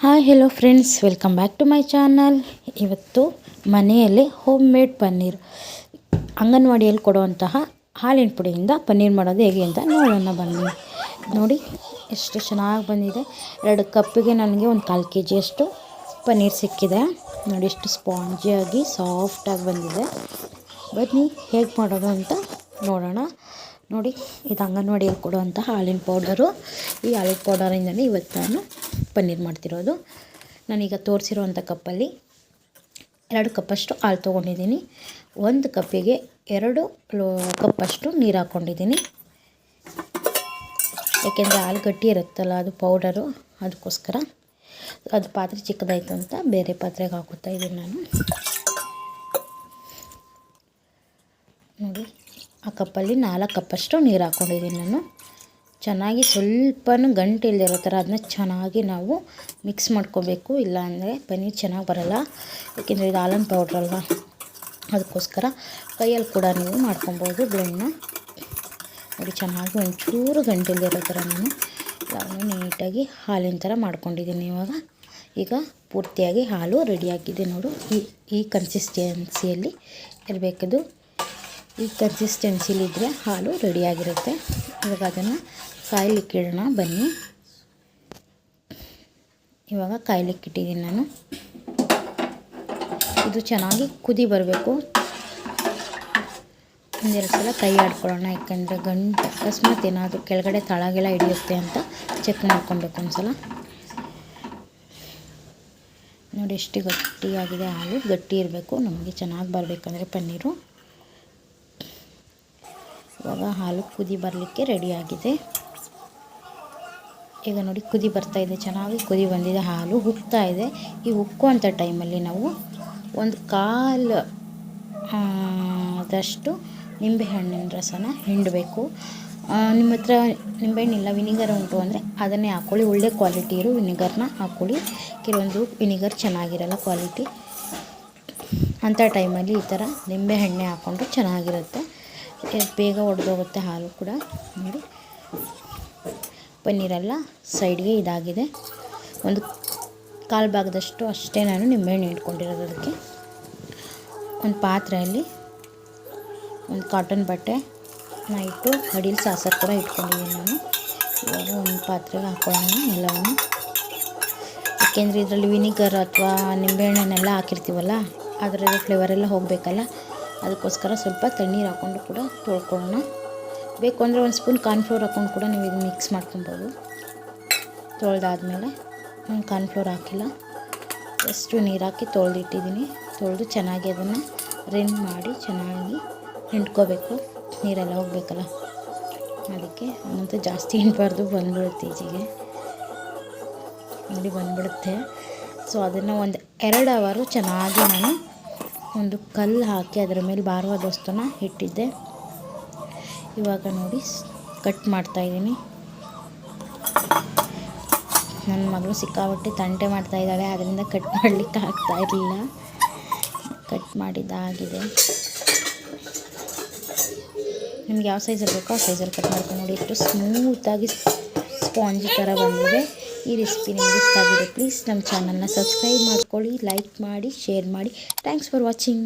Hi hello friends welcome back to my channel ಇವತ್ತು ಮನೆಯಲ್ಲಿ home made paneer, ಅಂಗನವಾಡಿಯಲ್ಲಿ ಕೊಡುವಂತಹ ಹಾಲಿನ ಪುಡಿಯಿಂದ ಪನ್ನೀರ್ ಮಾಡೋದು ಹೇಗೆ ಅಂತ ನೋಡೋಣ, ಬನ್ನಿ. ನೋಡಿ, ಎಷ್ಟು ಚೆನ್ನಾಗಿ ಬಂದಿದೆ. ಎರಡು ಕಪ್ಪಿಗೆ ನನಗೆ ಒಂದು ಕಾಲು ಕೆ ಜಿಯಷ್ಟು ಪನ್ನೀರ್ ಸಿಕ್ಕಿದೆ. ನೋಡಿ, ಎಷ್ಟು ಸ್ಪಾಂಜಿಯಾಗಿ ಸಾಫ್ಟಾಗಿ ಬಂದಿದೆ. ಬನ್ನಿ, ಹೇಗೆ ಮಾಡೋದು ಅಂತ ನೋಡೋಣ. ನೋಡಿ, ಇದು ಅಂಗನವಾಡಿಯಲ್ಲಿ ಕೊಡುವಂಥ ಹಾಲಿನ ಪೌಡರು. ಈ ಹಾಲಿನ ಪೌಡರಿಂದನೇ ಇವತ್ತು ನಾನು ಪನ್ನೀರ್ ಮಾಡ್ತಿರೋದು. ನಾನೀಗ ತೋರಿಸಿರೋವಂಥ ಕಪ್ಪಲ್ಲಿ ಎರಡು ಕಪ್ಪಷ್ಟು ಹಾಲು ತೊಗೊಂಡಿದ್ದೀನಿ. ಒಂದು ಕಪ್ಪಿಗೆ ಎರಡು ಕಪ್ಪಷ್ಟು ನೀರು ಹಾಕ್ಕೊಂಡಿದ್ದೀನಿ ಯಾಕೆಂದರೆ ಹಾಲು ಗಟ್ಟಿ ಇರುತ್ತಲ್ಲ, ಅದು ಪೌಡರು, ಅದಕ್ಕೋಸ್ಕರ. ಅದು ಪಾತ್ರೆ ಚಿಕ್ಕದಾಯಿತು ಅಂತ ಬೇರೆ ಪಾತ್ರೆಗೆ ಹಾಕುತ್ತಾ ಇದ್ದೀನಿ ನಾನು. ನೋಡಿ, ಆ ಕಪ್ಪಲ್ಲಿ ನಾಲ್ಕು ಕಪ್ಪಷ್ಟು ನೀರು ಹಾಕ್ಕೊಂಡಿದ್ದೀನಿ ನಾನು. ಚೆನ್ನಾಗಿ ಸ್ವಲ್ಪನೂ ಗಂಟು ಇಲ್ಲದಿರೋ ಥರ ಅದನ್ನ ಚೆನ್ನಾಗಿ ನಾವು ಮಿಕ್ಸ್ ಮಾಡ್ಕೋಬೇಕು. ಇಲ್ಲಾಂದರೆ ಪನ್ನೀರ್ ಚೆನ್ನಾಗಿ ಬರೋಲ್ಲ. ಏಕೆಂದರೆ ಇದು ಹಾಲನ್ ಪೌಡ್ರ್ ಅಲ್ವಾ? ಅದಕ್ಕೋಸ್ಕರ ಕೈಯಲ್ಲಿ ಕೂಡ ನೀವು ಮಾಡ್ಕೊಬೋದು ಬ್ಲೆಂಡ್ನ ನೋಡಿ, ಚೆನ್ನಾಗಿ ಒಂಚೂರು ಗಂಟು ಇಲ್ಲದಿರೋ ಥರ ನಾನು ಎಲ್ಲವನ್ನೂ ನೀಟಾಗಿ ಹಾಲಿನ ಥರ ಮಾಡ್ಕೊಂಡಿದ್ದೀನಿ ಇವಾಗ. ಈಗ ಪೂರ್ತಿಯಾಗಿ ಹಾಲು ರೆಡಿಯಾಗಿದೆ ನೋಡು. ಈ ಈ ಕನ್ಸಿಸ್ಟೆನ್ಸಿಯಲ್ಲಿ ಇರಬೇಕದು. ಈ ಕನ್ಸಿಸ್ಟೆನ್ಸಿಲಿದ್ದರೆ ಹಾಲು ರೆಡಿಯಾಗಿರುತ್ತೆ. ಇವಾಗ ಅದನ್ನು ಕಾಯ್ಲಿಕ್ಕಿಡೋಣ ಬನ್ನಿ. ಇವಾಗ ಕಾಯ್ಲಿಕ್ಕಿಟ್ಟಿದ್ದೀನಿ ನಾನು. ಇದು ಚೆನ್ನಾಗಿ ಕುದಿ ಬರಬೇಕು. ಒಂದೆರಡು ಸಲ ಕೈ ಆಡ್ಕೊಳ್ಳೋಣ, ಯಾಕಂದರೆ ಗಂಟು, ಅಕಸ್ಮಾತ್ ಏನಾದರೂ ಕೆಳಗಡೆ ತಳಗೆಲ್ಲ ಹಿಡಿಯುತ್ತೆ ಅಂತ ಚೆಕ್ ಮಾಡ್ಕೊಬೇಕು ಒಂದು ಸಲ ನೋಡಿ, ಎಷ್ಟು ಗಟ್ಟಿಯಾಗಿದೆ ಹಾಲು. ಗಟ್ಟಿ ಇರಬೇಕು. ನಮಗೆ ಚೆನ್ನಾಗಿ ಬರಬೇಕಂದ್ರೆ ಪನ್ನೀರು. ಇವಾಗ ಹಾಲು ಕುದಿ ಬರಲಿಕ್ಕೆ ರೆಡಿಯಾಗಿದೆ ಈಗ ನೋಡಿ ಕುದಿ ಬರ್ತಾ ಇದೆ, ಚೆನ್ನಾಗಿ ಕುದಿ ಬಂದಿದೆ, ಹಾಲು ಉಕ್ತಾ ಇದೆ. ಈ ಉಕ್ಕುವಂಥ ಟೈಮಲ್ಲಿ ನಾವು ಒಂದು ಕಾಲು ಆದಷ್ಟು ನಿಂಬೆಹಣ್ಣಿನ ರಸನ ಹಿಂಡಬೇಕು. ನಿಮ್ಮ ಹತ್ರ ನಿಂಬೆಹಣ್ಣಿಲ್ಲ ವಿನಿಗರ್ ಉಂಟು ಅಂದರೆ ಅದನ್ನೇ ಹಾಕ್ಕೊಳ್ಳಿ ಒಳ್ಳೆ ಕ್ವಾಲಿಟಿ ಇರೋ ವಿನಿಗರ್ನ ಹಾಕ್ಕೊಳ್ಳಿ ಕೆಲವೊಂದು ವಿನಿಗರ್ ಚೆನ್ನಾಗಿರಲ್ಲ ಕ್ವಾಲಿಟಿ ಅಂಥ ಟೈಮಲ್ಲಿ ಈ ಥರ ನಿಂಬೆಹಣ್ಣೆ ಹಾಕ್ಕೊಂಡ್ರೆ ಚೆನ್ನಾಗಿರುತ್ತೆ. ಬೇಗ ಒಡೆದೋಗುತ್ತೆ ಹಾಲು ಕೂಡ. ನೋಡಿ. ಪನ್ನೀರೆಲ್ಲ ಸೈಡ್ಗೆ ಇದಾಗಿದೆ. ಒಂದು ಕಾಲು ಭಾಗದಷ್ಟು ಅಷ್ಟೇ ನಾನು ನಿಂಬೆಹಣ್ಣು ಇಟ್ಕೊಂಡಿರೋದು ಅದಕ್ಕೆ. ಒಂದು ಪಾತ್ರೆಯಲ್ಲಿ ಒಂದು ಕಾಟನ್ ಬಟ್ಟೆ ನಾ ಇಟ್ಟು ಅಡಿಲಿ ಸಾಸರ್ ಕೂಡ ಇಟ್ಕೊಂಡಿದ್ದೀನಿ ನಾನು. ಇವಾಗ ಒಂದು ಪಾತ್ರೆಗೆ ಹಾಕೊಳ್ಳೋಣ ಎಲ್ಲವನ್ನು. ಯಾಕೆಂದರೆ ಇದರಲ್ಲಿ ವಿನಿಗರ್ ಅಥವಾ ನಿಂಬೆಹಣ್ಣನ್ನೆಲ್ಲ ಹಾಕಿರ್ತೀವಲ್ಲ, ಅದರಲ್ಲಿ ಫ್ಲೇವರೆಲ್ಲ ಹೋಗಬೇಕಲ್ಲ. ಅದಕ್ಕೋಸ್ಕರ ಸ್ವಲ್ಪ ತಣ್ಣೀರು ಹಾಕ್ಕೊಂಡು ಕೂಡ ತೊಳ್ಕೊಳ್ಳೋಣ. ಬೇಕು ಅಂದರೆ ಒಂದು ಸ್ಪೂನ್ ಕಾರ್ನ್ಫ್ಲೋರ್ ಹಾಕ್ಕೊಂಡು ಕೂಡ ನೀವು ಇದು ಮಿಕ್ಸ್ ಮಾಡ್ಕೊಬೋದು. ತೊಳೆದಾದ್ಮೇಲೆ ನಾನು ಕಾರ್ನ್ಫ್ಲೋರ್ ಹಾಕಿಲ್ಲ. ಜಸ್ಟು ನೀರು ಹಾಕಿ ತೊಳೆದಿಟ್ಟಿದ್ದೀನಿ ತೊಳೆದು ಚೆನ್ನಾಗಿ ಅದನ್ನು ರಿನ್ ಮಾಡಿ ಚೆನ್ನಾಗಿ ಹಿಂಡ್ಕೋಬೇಕು ನೀರೆಲ್ಲ ಹೋಗ್ಬೇಕಲ್ಲ. ಅದಕ್ಕೆ ಮತ್ತು ಜಾಸ್ತಿ ಹಿಂಡಬಾರ್ದು ಬಂದ್ಬಿಡುತ್ತೆ ಈಚೆಗೆ. ನೋಡಿ ಬಂದ್ಬಿಡುತ್ತೆ. ಸೊ ಅದನ್ನು ಒಂದು ಎರಡು ಅವರು ಚೆನ್ನಾಗಿ ನಾನು ಒಂದು ಕಲ್ಲು ಹಾಕಿ ಅದರ ಮೇಲೆ ಬಾರುವ ದೋಸ್ತನ ಇಟ್ಟಿದ್ದೆ. ಇವಾಗ ನೋಡಿ ಕಟ್ ಮಾಡ್ತಾಯಿದ್ದೀನಿ ನನ್ನ ಮಗಳು ಸಿಕ್ಕಾಪಟ್ಟೆ ತಂಟೆ ಮಾಡ್ತಾ ಇದ್ದಾಳೆ ಅದರಿಂದ ಕಟ್ ಮಾಡಲಿಕ್ಕೆ ಆಗ್ತಾ ಇರಲಿಲ್ಲ ಕಟ್ ಮಾಡಿದ್ದಾಗಿದೆ ನಿಮ್ಗೆ ಯಾವ ಸೈಜಲ್ಲಿ ಬೇಕೋ ಆ ಸೈಜಲ್ಲಿ ಕಟ್ ಮಾಡ್ಕೊಂಡು ನೋಡಿ, ಎಷ್ಟು ಸ್ಮೂತಾಗಿ ಸ್ಪಾಂಜಿ ಥರ ಬಂದಿದೆ. ಈ ರೆಸಿಪಿ ನಿಮಗೆ ಇಷ್ಟ ಆಗಿದೆ ಪ್ಲೀಸ್ ನಮ್ಮ ಚಾನಲ್ನ ಸಬ್ಸ್ಕ್ರೈಬ್ ಮಾಡ್ಕೊಳ್ಳಿ ಲೈಕ್ ಮಾಡಿ ಶೇರ್ ಮಾಡಿ. Thanks for watching